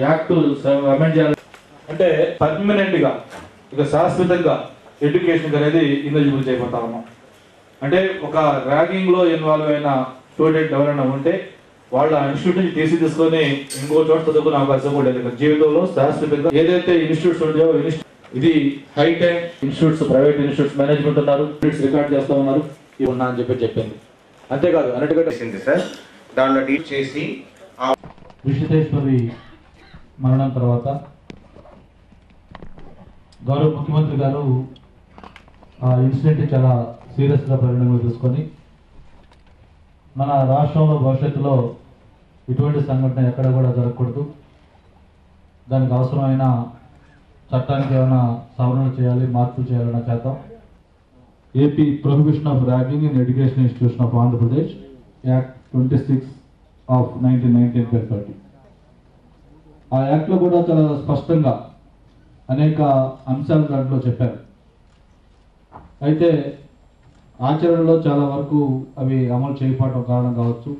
Act amend చేయాలి. అంటే పర్మనెంట్గా ఇక శాశ్వతంగా ఎడ్యుకేషన్ అనేది ఇన్ఎలిజిబుల్ చేయబోతా ఉన్నాం. అంటే ఒక ర్యాగింగ్లో ఇన్వాల్వ్ అయిన స్టూడెంట్ ఎవరైనా ఉంటే వాళ్ళ ఇన్స్టిట్యూట్ నుంచి తీసి తీసుకొని ఇంకో చోట చదువుకునే అవకాశం కూడా లేదు. జీవితంలో శాశ్వతంగా ఏదైతే ఇన్స్టిట్యూట్స్ ఇన్స్టి- ఇది hitech institutes private institutes management ఉన్నారు రికార్డ్ చేస్తా ఉన్నారు. ఇవి ఉన్నా అని చెప్పి చెప్పింది. అంతేకాదు అన్నట్టుగా చేసింది సార్. దాంట్లో డీట్ చేసి విశ్వేశ్వరి మరణం తర్వాత గౌరవ ముఖ్యమంత్రి గారు ఆ ఇన్సిడెంట్ చాలా సీరియస్గా పరిణామం తీసుకొని మన రాష్ట్రంలో భవిష్యత్తులో ఇటువంటి సంఘటన ఎక్కడ కూడా జరగకూడదు. దానికి అవసరమైన చట్టానికి ఏమైనా సవరణ చేయాలి మార్పులు చేయాలన్న చేద్దాం. AP prohibition of ragging in education institution of Andhra Pradesh act twenty six of nineteen nineteen thirty ఆ యాక్ట్లో కూడా చాలా స్పష్టంగా అనేక అంశాలు దాంట్లో చెప్పారు. అయితే ఆచరణలో చాలా వరకు అవి అమలు చేయకపోవడం కారణం కావచ్చు.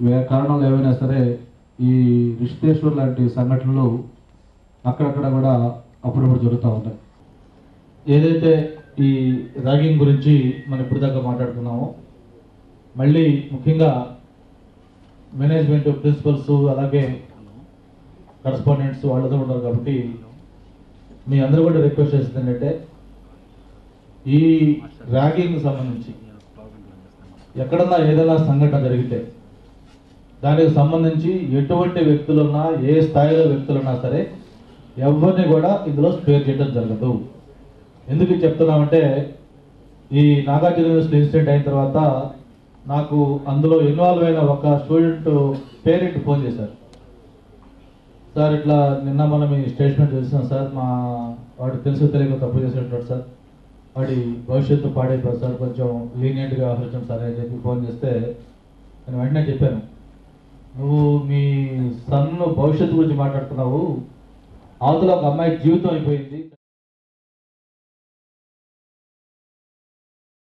వేరే కారణాలు ఏవైనా సరే ఈ రిషితేశ్వర్ లాంటి సంఘటనలు అక్కడక్కడ కూడా అప్పుడప్పుడు జరుగుతూ ఉంటాయి. ఏదైతే ఈ ర్యాగింగ్ గురించి మనం ఇప్పుడు దాకా మాట్లాడుకున్నామో మళ్ళీ ముఖ్యంగా మేనేజ్మెంట్ ప్రిన్సిపల్స్ అలాగే కరస్పాండెంట్స్ వాళ్ళతో ఉన్నారు కాబట్టి మీ అందరూ కూడా రిక్వెస్ట్ చేస్తుంది ఏంటంటే ఈ ర్యాగింగ్ సంబంధించి ఎక్కడన్నా ఏదైనా సంఘటన జరిగితే దానికి సంబంధించి ఎటువంటి వ్యక్తులున్నా ఏ స్థాయిలో వ్యక్తులున్నా సరే ఎవరిని కూడా ఇందులో స్పేర్ చేయడం జరగదు. ఎందుకు చెప్తున్నామంటే ఈ నాగార్జున యూనివర్సిటీ ఇన్సిడెంట్ అయిన తర్వాత నాకు అందులో ఇన్వాల్వ్ అయిన ఒక స్టూడెంట్ పేరెంట్ ఫోన్ చేశారు. సార్ ఇట్లా నిన్న మనం మీ స్టేట్మెంట్ చేసినాం సార్. మా వాడు తెలుసు తెలియక తప్పు చేసేటట్టు సార్. వాడి భవిష్యత్తు పాడైపోతుంది సార్. కొంచెం లీనియంట్గా వ్యవహరించండి సార్ అని చెప్పి ఫోన్ చేస్తే నేను వెంటనే చెప్పాను. నువ్వు మీ సన్ను భవిష్యత్తు గురించి మాట్లాడుతున్నావు. అవతల ఒక అమ్మాయి జీవితం అయిపోయింది.